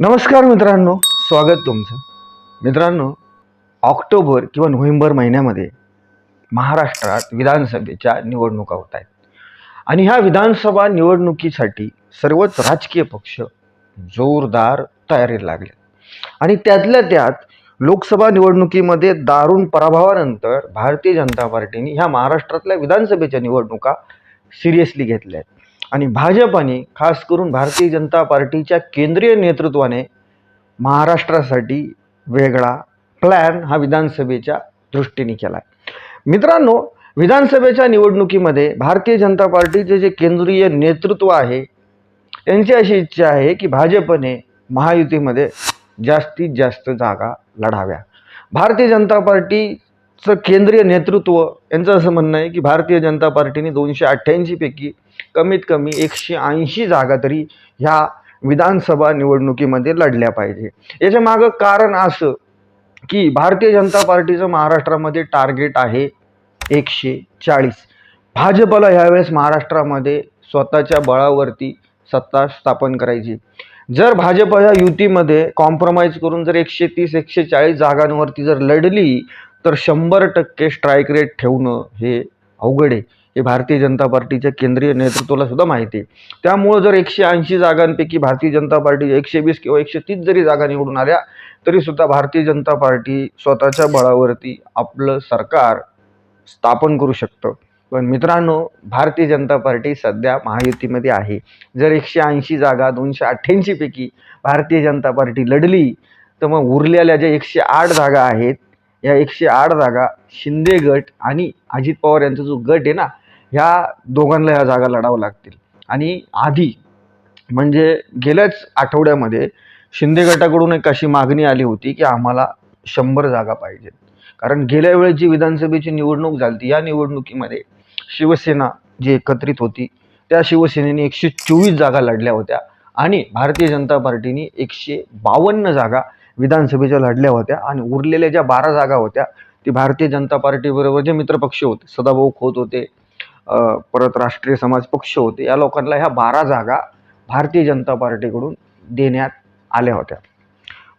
नमस्कार मित्रांनो स्वागत तुमचं. मित्रांनो ऑक्टोबर किंवा नोव्हेंबर महिन्यामध्ये महाराष्ट्रात विधानसभेच्या निवडणुका होत आहेत. आणि ह्या विधानसभा निवडणुकीसाठी सर्वच राजकीय पक्ष जोरदार तयारीला लागले आणि त्यातल्या त्यात लोकसभा निवडणुकीमध्ये दारुण पराभवानंतर भारतीय जनता पार्टीने ह्या महाराष्ट्रातल्या विधानसभेच्या निवडणुका सिरियसली घेतल्या आहेत. आणि भाजपाने खास करून भारतीय जनता पार्टीच्या केंद्रीय नेतृत्वाने महाराष्ट्रासाठी वेगळा प्लॅन हा विधानसभेच्या दृष्टीने केला आहे मित्रांनो विधानसभेच्या निवडणुकीमध्ये भारतीय जनता पार्टीचे जे केंद्रीय नेतृत्व आहे त्यांची अशी इच्छा आहे की भाजपने महायुतीमध्ये जास्तीत जास्त जागा लढाव्या. भारतीय जनता पार्टी चं केंद्रीय नेतृत्व यांचं असं म्हणणं आहे की भारतीय जनता पार्टीने दोनशे अठ्ठ्याऐंशीपैकी कमीत कमी एकशे ऐंशी जागा तरी ह्या विधानसभा निवडणुकीमध्ये लढल्या पाहिजे. याच्या मागं कारण असं की भारतीय जनता पार्टीचं महाराष्ट्रामध्ये टार्गेट आहे एकशे चाळीस. भाजपला ह्यावेळेस महाराष्ट्रामध्ये स्वतःच्या बळावरती सत्ता स्थापन करायची. जर भाजप ह्या युतीमध्ये कॉम्प्रोमाइज करून जर एकशे तीस एकशे चाळीस जागांवरती जर लढली तर शंभर टक्के स्ट्राईक रेट ठेवणं हे अवघड आहे. हे भारतीय जनता पार्टीच्या केंद्रीय नेतृत्वाला सुद्धा माहिती आहे. त्यामुळं जर एकशे ऐंशी जागांपैकी भारतीय जनता पार्टी एकशे वीस किंवा एकशे तीस जरी जागा निवडून आल्या तरी सुद्धा भारतीय जनता पार्टी स्वतःच्या बळावरती आपलं सरकार स्थापन करू शकतं. पण मित्रांनो भारतीय जनता पार्टी सध्या महायुतीमध्ये आहे. जर एकशे ऐंशी जागा दोनशे अठ्ठ्याऐंशीपैकी भारतीय जनता पार्टी लढली तर मग उरलेल्या ज्या एकशे आठ जागा आहेत या एकशे आठ जागा शिंदे गट आणि अजित पवार यांचा जो गट आहे ना ह्या दोघांना ह्या जागा लढावं लागतील. आणि आधी म्हणजे गेल्याच आठवड्यामध्ये शिंदे गटाकडून एक अशी मागणी आली होती की आम्हाला शंभर जागा पाहिजेत. कारण गेल्या वेळेस जी विधानसभेची निवडणूक झाली या निवडणुकीमध्ये शिवसेना जी एकत्रित होती त्या शिवसेनेने एकशे चोवीस जागा लढल्या होत्या आणि भारतीय जनता पार्टीने एकशे बावन्न जागा विधानसभेच्या लढल्या होत्या आणि उरलेल्या ज्या बारा जागा होत्या ती भारतीय जनता पार्टीबरोबर जे मित्रपक्ष होते सदाभाऊ खोत होते परत राष्ट्रीय समाज पक्ष होते या लोकांना ह्या बारा जागा भारतीय जनता पार्टीकडून देण्यात आल्या होत्या.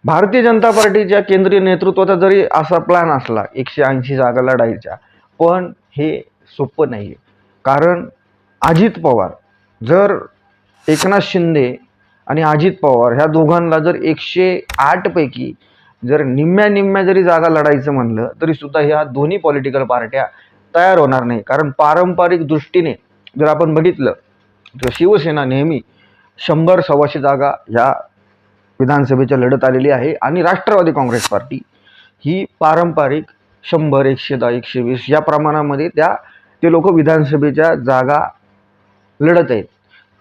भारतीय जनता पार्टीच्या केंद्रीय नेतृत्वाचा जरी असा प्लॅन असला एकशे ऐंशी जागा लढायच्या पण हे सोपं नाही आहे कारण अजित पवार जर एकनाथ शिंदे आणि अजित पवार ह्या दोघांना जर एकशे आठपैकी जर निम्म्या निम्म्या जरी जागा लढायचं म्हणलं तरी सुद्धा ह्या दोन्ही पॉलिटिकल पार्ट्या तयार होणार नाही. कारण पारंपरिक दृष्टीने जर आपण बघितलं तर शिवसेना नेहमी शंभर सव्वाशे जागा ह्या विधानसभेच्या लढत आलेली आहे आणि राष्ट्रवादी काँग्रेस पार्टी ही पारंपरिक शंभर एकशे दहा एकशे वीस या प्रमाणामध्ये त्या ते लोक विधानसभेच्या जागा लढत आहेत.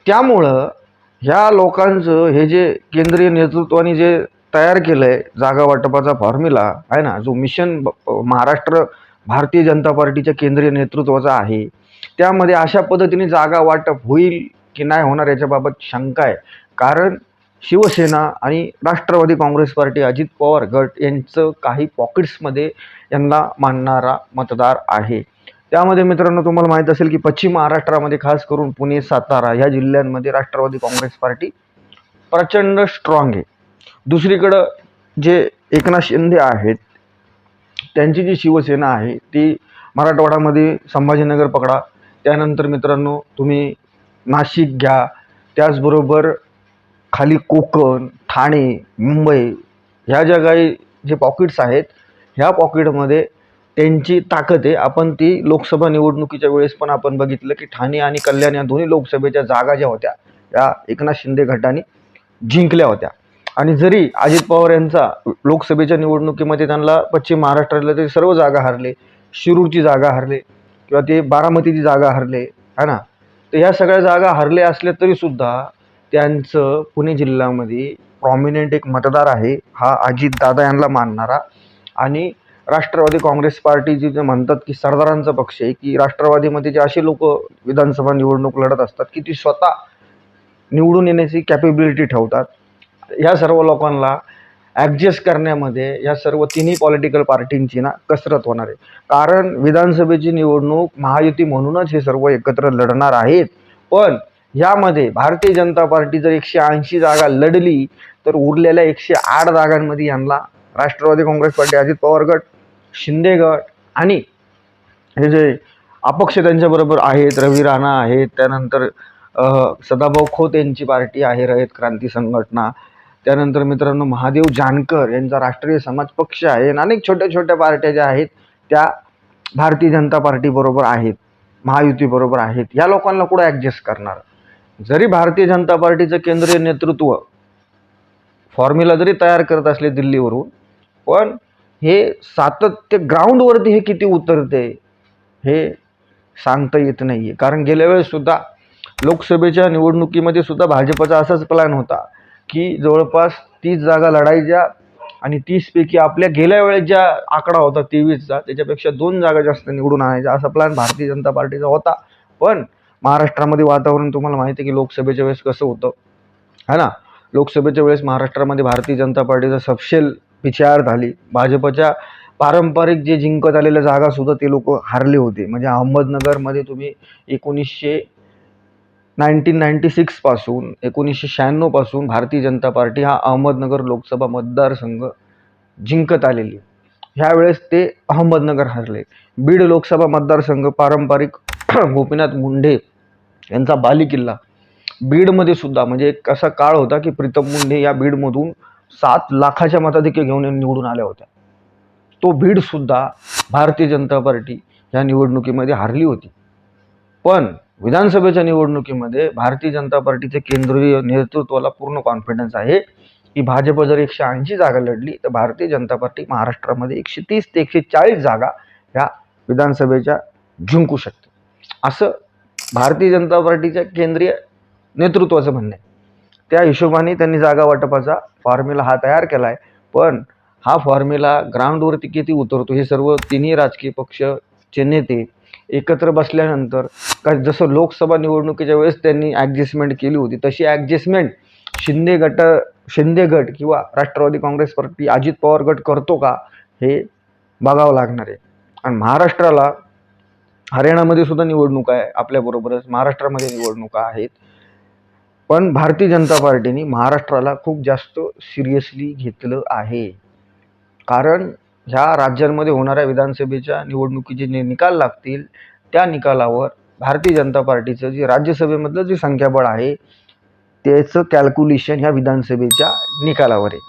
त्यामुळं ह्या लोकांचं हे जे केंद्रीय नेतृत्वाने जे तयार केलं आहे जागा वाटपाचा फॉर्म्युला आहे ना जो मिशन महाराष्ट्र भारतीय जनता पार्टीच्या केंद्रीय नेतृत्वाचा आहे त्यामध्ये अशा पद्धतीने जागा वाटप होईल की नाही होणार याच्याबाबत शंका आहे. कारण शिवसेना आणि राष्ट्रवादी काँग्रेस पार्टी अजित पवार गट यांचं काही पॉकेट्समध्ये यांना मानणारा मतदार आहे. त्यामध्ये मित्रांनो तुम्हाला माहीत असेल की पश्चिम महाराष्ट्रामध्ये खास करून पुणे सातारा ह्या जिल्ह्यांमध्ये राष्ट्रवादी काँग्रेस पार्टी प्रचंड स्ट्रॉंग आहे. दुसरीकडं जे एकनाथ शिंदे आहेत त्यांची जी शिवसेना आहे ती मराठवाड्यामध्ये संभाजीनगर पकडा. त्यानंतर मित्रांनो तुम्ही नाशिक घ्या. त्याचबरोबर खाली कोकण ठाणे मुंबई ह्या ज्या काही जे पॉकेट्स आहेत ह्या पॉकेटमध्ये त्यांची ताकद आहे. आपण ती लोकसभा निवडणुकीच्या वेळेस पण आपण बघितलं की ठाणे आणि कल्याण या दोन्ही लोकसभेच्या जागा ज्या होत्या या एकनाथ शिंदे गटाने जिंकल्या होत्या. आणि जरी अजित पवार यांचा लोकसभेच्या निवडणुकीमध्ये त्यांना पश्चिम महाराष्ट्रातल्या तरी सर्व जागा हरले शिरूरची जागा हरले किंवा ते बारामतीची जागा हरले है ना? तर ह्या सगळ्या जागा हरले असल्या तरीसुद्धा त्यांचं पुणे जिल्ह्यामध्ये प्रॉमिनंट एक मतदार आहे हा अजित दादा यांना मानणारा आणि राष्ट्रवादी काँग्रेस पार्टी जी जे म्हणतात की सरदारांचा पक्ष आहे की राष्ट्रवादीमध्ये जे असे लोक विधानसभा निवडणूक लढत असतात की ती स्वतः निवडून येण्याची कॅपेबिलिटी ठेवतात. ह्या सर्व लोकांना ॲडजस्ट करण्यामध्ये या सर्व तिन्ही पॉलिटिकल पार्टींची ना कसरत होणार आहे. कारण विधानसभेची निवडणूक महायुती म्हणूनच हे सर्व एकत्र लढणार आहेत. पण यामध्ये भारतीय जनता पार्टी जर एकशे ऐंशी जागा लढली तर उरलेल्या एकशे आठ जागांमध्ये यांना राष्ट्रवादी काँग्रेस पार्टी अजित पवार गट शिंदे गट आणि हे जे अपक्ष त्यांच्याबरोबर आहेत रवी राणा आहेत त्यानंतर सदाभाऊ खोत यांची पार्टी आहे रयत क्रांती संघटना. त्यानंतर मित्रांनो महादेव जानकर यांचा राष्ट्रीय समाज पक्ष आहे आणि अनेक छोट्या छोट्या पार्ट्या ज्या आहेत त्या भारतीय जनता पार्टीबरोबर आहेत महायुतीबरोबर आहेत. या लोकांना कुठं ॲडजस्ट करणार? जरी भारतीय जनता पार्टीचं केंद्रीय नेतृत्व फॉर्म्युला जरी तयार करत असले दिल्लीवरून पण हे सातत्य ग्राउंडवरती हे किती उतरते हे सांगता येत नाही आहे कारण गेल्या वेळेससुद्धा लोकसभेच्या निवडणुकीमध्ये सुद्धा भाजपचा असाच प्लॅन होता की जवळपास तीस जागा लढायच्या आणि तीसपैकी आपल्या गेल्या वेळेस ज्या आकडा होता तेवीसचा त्याच्यापेक्षा दोन जागा जास्त निवडून आणायच्या असा प्लॅन भारतीय जनता पार्टीचा होता. पण महाराष्ट्रामध्ये वातावरण तुम्हाला माहिती आहे की लोकसभेच्या वेळेस कसं होतं है ना? लोकसभेच्या वेळेस महाराष्ट्रामध्ये भारतीय जनता पार्टीचा सपशेल पिछाड झाली. भाजपच्या पारंपरिक जे जिंकत आलेल्या जागासुद्धा ते लोक हारले होते. म्हणजे अहमदनगरमध्ये तुम्ही एकोणीसशे नाईन्टीन नाईन्टी सिक्सपासून एकोणीसशे शहाण्णवपासून भारतीय जनता पार्टी हा अहमदनगर लोकसभा मतदारसंघ जिंकत आलेली. ह्यावेळेस ते अहमदनगर हरले. बीड लोकसभा मतदारसंघ पारंपरिक गोपीनाथ मुंडे यांचा बालेकिल्ला. बीडमध्ये सुद्धा म्हणजे एक असा काळ होता की प्रीतम मुंडे या बीडमधून सात लाखाच्या मताधिक्य घेऊन निवडून आल्या होत्या. तो बीडसुद्धा भारतीय जनता पार्टी या निवडणुकीमध्ये हारली होती. पण विधानसभेच्या निवडणुकीमध्ये भारतीय जनता पार्टीचे केंद्रीय नेतृत्वाला पूर्ण कॉन्फिडन्स आहे. की भाजप जर एकशे ऐंशी जागा लढली तर भारतीय जनता पार्टी महाराष्ट्रामध्ये एकशे तीस ते एकशे चाळीस जागा ह्या विधानसभेच्या जिंकू शकते. असं भारतीय जनता पार्टीच्या केंद्रीय नेतृत्वाचं म्हणणं आहे. त्या हिशोबाने त्यांनी जागा वाटपाचा फॉर्म्युला हा तयार केला आहे पण हा फॉर्म्युला ग्राउंडवरती किती उतरतो हे सर्व तिन्ही राजकीय पक्षचे नेते एकत्र बसल्यानंतर का जसं लोकसभा निवडणुकीच्या वेळेस त्यांनी ॲडजस्टमेंट केली होती तशी ॲडजस्टमेंट शिंदे गट शिंदे गट किंवा राष्ट्रवादी काँग्रेस पार्टी अजित पवार गट करतो का हे बघावं लागणार आहे. आणि महाराष्ट्राला हरियाणामध्ये सुद्धा निवडणूक आहे आपल्याबरोबरच महाराष्ट्रामध्ये निवडणुका आहेत. पण भारतीय जनता पार्टीने महाराष्ट्राला खूप जास्त सिरियसली घेतलं आहे. कारण ह्या राज्यांमध्ये होणाऱ्या विधानसभेच्या निवडणुकीचे जे निकाल लागतील त्या निकालावर भारतीय जनता पार्टीचं जे राज्यसभेमधलं जे संख्याबळ आहे त्याचं कॅल्क्युलेशन ह्या विधानसभेच्या निकालावर आहे.